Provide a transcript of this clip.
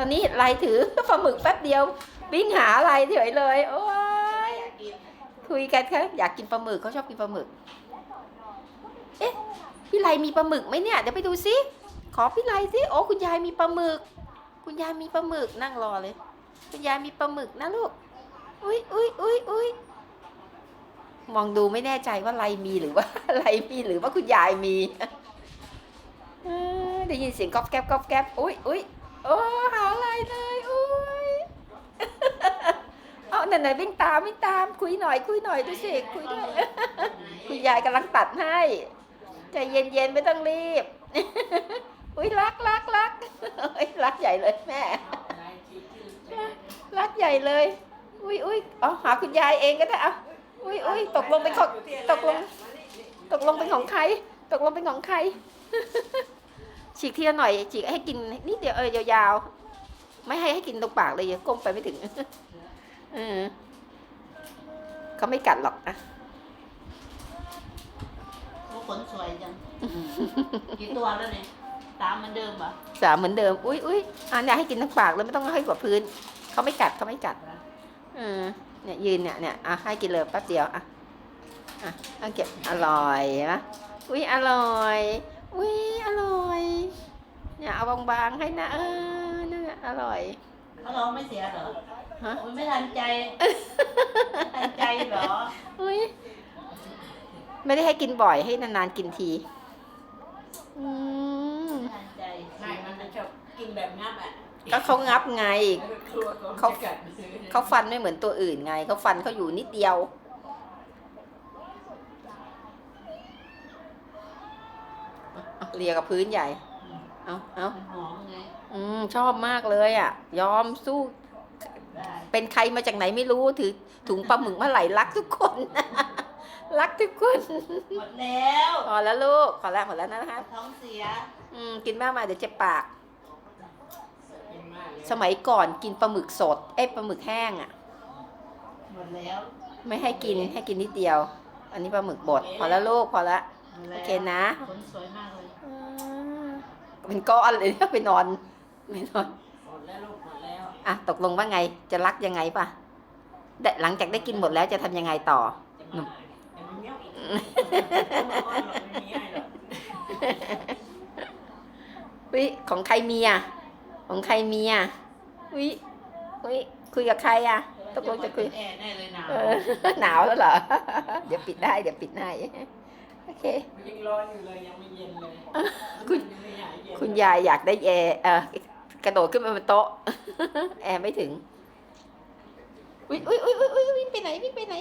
ตอนนี้ไลถือปลาหมึกแป๊บเดียววิ่งหาอะไรเฉยเลย โอ้ยคุยกันค่ะอยากกินปลาหมึกเขาชอบกินปลาหมึก เอ๊ะพี่ไลมีปลาหมึกไหมเนี่ยเดี๋ยวไปดูซิขอพี่ไลสิโอ้คุณยายมีปลาหมึก คุณยายมีปลาหมึกนั่งรอเลย คุณยายมีปลาหมึกนะลูกอุ้ยอุ้ยอุ้ยอุ้ยมองดูไม่แน่ใจว่าไลมีหรือว่าไลมีหรือว่าคุณยายมีได้ยินเสียงก๊อบแก๊บก๊อบแก๊บอุ้ยอุ้ย โอ้ หาอะไรเลยอุ้ย เอาไหนๆวิ่งตามวิ่งตาม คุยหน่อยคุยหน่อยดูสิคุยด้วยคุณยายกำลังตัดให้ใจเย็นๆไม่ต้องรีบ อุ้ยรักรักรักเอ้ยรักใหญ่เลยแม่ รักใหญ่เลย อุ้ยอุ้ยเอาหาคุณยายเองก็ได้เอาอุ้ยอุ้ยตกลงเป็นของตกลง ตกลงเป็นของใคร ตกลงเป็นของใคร ฉีกทีละหน่อยฉีกให้กินนิดเดียวเออยาวๆ ไม่ให้ให้กินตรงปากเลยอย่าก้มไปไม่ถึงเออเขาไม่กัดหรอกอะลูกขนสวยจังกี่ตัวแล้วเนี่ยตามเหมือนเดิมปะสามเหมือนเดิม อุ้ยอุ้ยอันนี้ให้กินทั้งปากเลยไม่ต้องให้กว่าพื้นเขาไม่กัดเขาไม่กัดเออเนี่ยยืนเนี่ยเนี่ยอะให้กินเลยแป๊บเดียวอะอะเอาเก็บอร่อยนะอุ้ยอร่อย อุ้ยอร่อย เนี่ยเอาบางๆให้นะเออนั่นน่ะอร่อย เขาร้องไม่เสียเหรอฮะ โอ้ยไม่ทันใจไม่ทันใจเหรออุ้ยไม่ได้ให้กินบ่อยให้นานๆกินทีอืมไม่ทันใจใช่มันจะชอบกินแบบงับอะก็เขางับไง กลัวเขาเขากัดเขาฟันไม่เหมือนตัวอื่นไงเขาฟันเขาอยู่นิดเดียว เอาเลียกับพื้นใหญ่ เอาเอามันหอมไงอืมชอบมากเลยอะ ยอมสู้ได้เป็นใครมาจากไหนไม่รู้ถือถุงปลาหมึกเมื่อไหร่รักทุกคน รักทุกคนหมดแล้วพอแล้วลูกพอแล้วหมดแล้วนะคะท้องเสีย อืมกินมากมาเดี๋ยวเจ็บปากกินมากเลยสมัยก่อนกินปลาหมึกสดเอ้ยปลาหมึกแห้งอะหมดแล้ว ไม่ให้กินให้กินนิดเดียว อันนี้ปลาหมึกบด พอแล้วลูกพอละหมด โอแล้วเคนะขนสวยมากเลยอืมเป็นก้อนเลยไปนอนไปนอนหมดแล้วลูกหมดแล้วอะตกลงว่าไงจะรักยังไงป่ะแต่หลังจากได้กินหมดแล้วจะทำยังไงต่อจะมาแต่มันเงี้ยวอีกไม่หรอกไม่มีให้หรอกวิของใครมีอะของใครมีอะวิวิคุยกับใครอะตกลงจะคุยแอร์แน่เลยหนาวเออหนาวแล้วเหรอ เดี๋ยวปิดได้ เดี๋ยวปิดให้โอ เคมันยังร้อนอยู่เลยยังไม่เย็นเลยคุณ ยังไม่อยากเย็นคุณยายอยากได้แอร์เออกระโดดขึ้นมาบนโต๊ะ แอร์ไม่ถึง อุ้ยอุ้ยอุ้ยอุ้ยวิ่งไปไหนวิ่งไปไหน